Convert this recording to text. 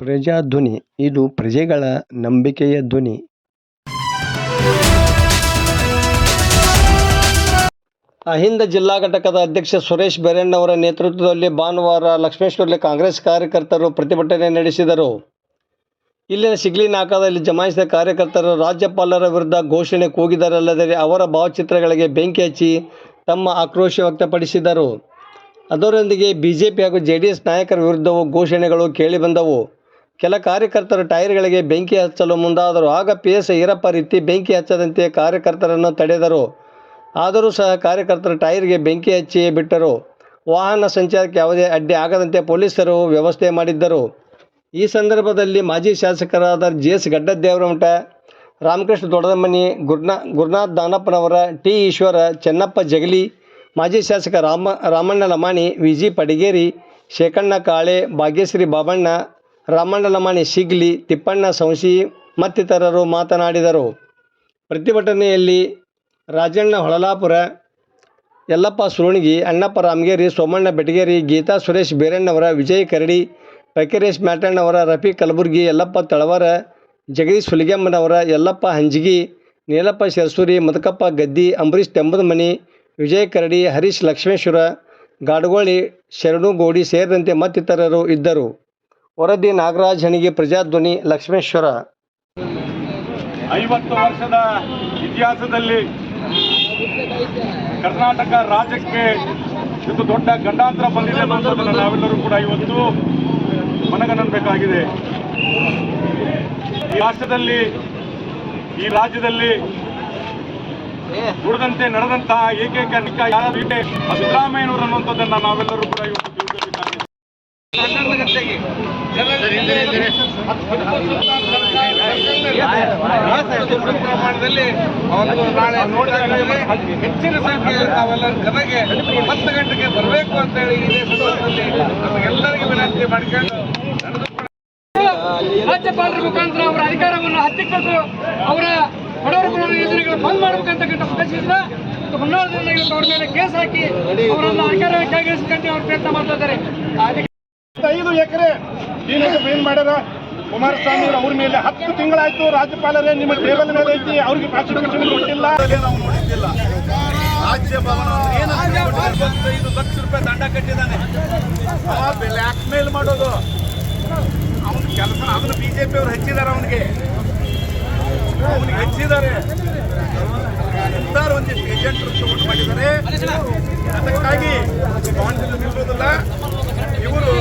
ಪ್ರಜಾಧ್ವನಿ, ಇದು ಪ್ರಜೆಗಳ ನಂಬಿಕೆಯ ಧ್ವನಿ. ಅಹಿಂದ ಜಿಲ್ಲಾ ಘಟಕದ ಅಧ್ಯಕ್ಷ ಸುರೇಶ್ ಬೆರೆಣ್ಣವರ ನೇತೃತ್ವದಲ್ಲಿ ಭಾನುವಾರ ಲಕ್ಷ್ಮೇಶ್ವರಲ್ಲಿ ಕಾಂಗ್ರೆಸ್ ಕಾರ್ಯಕರ್ತರು ಪ್ರತಿಭಟನೆ ನಡೆಸಿದರು. ಇಲ್ಲಿನ ಸಿಗ್ಲಿ ನಾಕಾದಲ್ಲಿ ಜಮಾಯಿಸಿದ ಕಾರ್ಯಕರ್ತರು ರಾಜ್ಯಪಾಲರ ವಿರುದ್ಧ ಘೋಷಣೆ ಕೂಗಿದರಲ್ಲದೆ ಅವರ ಭಾವಚಿತ್ರಗಳಿಗೆ ಬೆಂಕಿ ಹಚ್ಚಿ ತಮ್ಮ ಆಕ್ರೋಶ ವ್ಯಕ್ತಪಡಿಸಿದರು. ಅದರೊಂದಿಗೆ ಬಿಜೆಪಿ ಹಾಗೂ ಜೆಡಿಎಸ್ ನಾಯಕರ ವಿರುದ್ಧವೂ ಘೋಷಣೆಗಳು ಕೇಳಿಬಂದವು. ಕೆಲ ಕಾರ್ಯಕರ್ತರು ಟೈರ್ಗಳಿಗೆ ಬೆಂಕಿ ಹಚ್ಚಲು ಮುಂದಾದರು. ಆಗ ಪಿ ಎಸ್ ಈರಪ್ಪ ರೀತಿ ಬೆಂಕಿ ಹಚ್ಚದಂತೆ ಕಾರ್ಯಕರ್ತರನ್ನು ತಡೆದರು. ಆದರೂ ಸಹ ಕಾರ್ಯಕರ್ತರು ಟೈರ್ಗೆ ಬೆಂಕಿ ಹಚ್ಚಿಯೇ ಬಿಟ್ಟರು. ವಾಹನ ಸಂಚಾರಕ್ಕೆ ಯಾವುದೇ ಅಡ್ಡಿ ಆಗದಂತೆ ಪೊಲೀಸರು ವ್ಯವಸ್ಥೆ ಮಾಡಿದ್ದರು. ಈ ಸಂದರ್ಭದಲ್ಲಿ ಮಾಜಿ ಶಾಸಕರಾದ ಜಿ ಎಸ್ ಗಡ್ಡದೇವರಮಠ, ರಾಮಕೃಷ್ಣ ದೊಡ್ಡದಮ್ಮನಿ, ಗುರುನಾ, ಗುರುನಾಥ್ ದಾನಪ್ಪನವರ ಟಿ ಈಶ್ವರ, ಚೆನ್ನಪ್ಪ ಜಗಲಿ, ಮಾಜಿ ಶಾಸಕ ರಾಮ, ರಾಮಣ್ಣ ಲಮಾಣಿ, ವಿ ಜಿ ಪಡಿಗೇರಿ, ಶೇಖಣ್ಣ ಕಾಳೆ, ಭಾಗ್ಯಶ್ರೀ ಬಾಬಣ್ಣ ರಾಮಣ್ಣ ಶಿಗ್ಲಿ, ತಿಪ್ಪಣ್ಣ ಸಂಶಿ ಮತ್ತಿತರರು ಮಾತನಾಡಿದರು. ಪ್ರತಿಭಟನೆಯಲ್ಲಿ ರಾಜಣ್ಣ ಹೊಳಲಾಪುರ, ಯಲ್ಲಪ್ಪ ಸುರುಣಿಗಿ, ಅಣ್ಣಪ್ಪ ರಾಮಗೇರಿ, ಸೋಮಣ್ಣ ಬೆಟಗೇರಿ, ಗೀತಾ ಸುರೇಶ್ ಬೀರಣ್ಣವರ, ವಿಜಯ್ ಕರಡಿ ಫಕೀರೇಶ್ ಮ್ಯಾಟಣ್ಣವರ, ರಫಿ ಕಲಬುರ್ಗಿ, ಯಲ್ಲಪ್ಪ ತಳವರ, ಜಗದೀಶ್ ಹುಲಿಗೆಮ್ಮನವರ, ಯಲ್ಲಪ್ಪ ಹಂಜಗಿ, ನೀಲಪ್ಪ ಶೆರ್ಸೂರಿ, ಮದಕಪ್ಪ ಗದ್ದಿ ಅಂಬರೀಶ್ ತೆಂಬದಮನಿ, ವಿಜಯ್ ಕರಡಿ, ಹರೀಶ್ ಲಕ್ಷ್ಮೇಶ್ವರ, ಗಾಡಗೋಳಿ, ಶರಣು ಗೌಡಿ ಸೇರಿದಂತೆ ಮತ್ತಿತರರು ಇದ್ದರು. ವರದಿ ನಾಗರಾಜ್ ಹಣಿಗೆ ಪ್ರಜಾಧ್ವನಿ ಲಕ್ಷ್ಮೇಶ್ವರ. ಐವತ್ತು ವರ್ಷದ ಇತಿಹಾಸದಲ್ಲಿ ಕರ್ನಾಟಕ ರಾಜ್ಯಕ್ಕೆ ಇದು ದೊಡ್ಡ ಗಂಡಾಂತರ ಬಂದಿದೆ ಅನ್ನೋದನ್ನು ನಾವೆಲ್ಲರೂ ಕೂಡ ಇವತ್ತು ಮನಗನ್ನಬೇಕಾಗಿದೆ ಈ ರಾಷ್ಟ್ರದಲ್ಲಿ, ಈ ರಾಜ್ಯದಲ್ಲಿ ದುಡಿದಂತೆ ನಡೆದಂತಹ ಏಕೈಕ ನಿಕ್ಕ ಯಾರು ಸಿದ್ದರಾಮಯ್ಯನವರು ಅನ್ನುವಂಥದ್ದನ್ನು ನಾವೆಲ್ಲರೂ ಕೂಡ ಇವತ್ತು ಪ್ರಮಾಣದಲ್ಲಿ ಒಂದು ನಾಳೆ ನೋಡಿದಾಗ ಹೆಚ್ಚಿನ ಸಂಖ್ಯೆಯಲ್ಲಿ ತಾವೆಲ್ಲರೂ ಗದಗೆ ಹತ್ತು ಗಂಟೆಗೆ ಬರಬೇಕು ಅಂತ ಹೇಳಿ ಇದೇ ಸಂದರ್ಭದಲ್ಲಿ ನಮಗೆಲ್ಲರಿಗೂ ವಿನಂತಿ ಮಾಡಿಕೊಂಡು ರಾಜ್ಯಪಾಲರ ಮುಖಾಂತರ ಅವರ ಅಧಿಕಾರವನ್ನು ಹತ್ತಿಕ್ಕಟ್ಟು, ಅವರ ಬಡವರ ಎದುರುಗಳು ಬಂದ್ ಮಾಡಬೇಕಂತಕ್ಕಂಥ ಉದ್ದೇಶದಿಂದ ಹನ್ನೆರಡು ದಿನ ಇವತ್ತು ಅವ್ರ ಮೇಲೆ ಕೇಸ್ ಹಾಕಿ ಅವರನ್ನು ಅಧಿಕಾರ ಕೆಳಗಿಳಿಸ್ಕೊಂಡು ಅವರು ಪ್ರಯತ್ನ ಮಾಡ್ತಾ ಇದ್ದಾರೆ. ಐದು ಎಕರೆ ಏನ್ ಮಾಡ್ಯಾರ. ಕುಮಾರಸ್ವಾಮಿ ಅವರು ಮೇಲೆ ಹತ್ತು ತಿಂಗಳಾಯ್ತು ರಾಜ್ಯಪಾಲರೇ ನಿಮ್ಮ ಟೇಬಲ್ ಮೇಲೆ ಐತಿ, ಅವ್ರಿಗೆ ಪ್ರಾಚೀನ ಕೊಟ್ಟಿಲ್ಲ. ನಾವು ನೋಡಿದ್ದಿಲ್ಲ. ರಾಜ್ಯ ಭವನ ಐದು ಲಕ್ಷ ರೂಪಾಯಿ ದಂಡ ಕಟ್ಟಿದ್ದಾನೆ. ಬ್ಲ್ಯಾಕ್ ಮೇಲ್ ಮಾಡೋದು. ಅವನ ಕೆಲಸ, ಅದನ್ನ ಬಿಜೆಪಿ ಅವರು ಹೆಚ್ಚಿದ್ದಾರೆ ಅವನಿಗೆ. ಅವನಿಗೆ ಹೆಚ್ಚಿದ್ದಾರೆ. ಎಲ್ಲರೂ ಒಂದಿಷ್ಟು ಏಜೆಂಟರು ತಗೊಂಡು ಮಾಡಿದ್ದಾರೆ. ಅದಕ್ಕಾಗಿ ಬಾಂಡ್ ನಿಲ್ಲೋದಿಲ್ಲ ಇವರು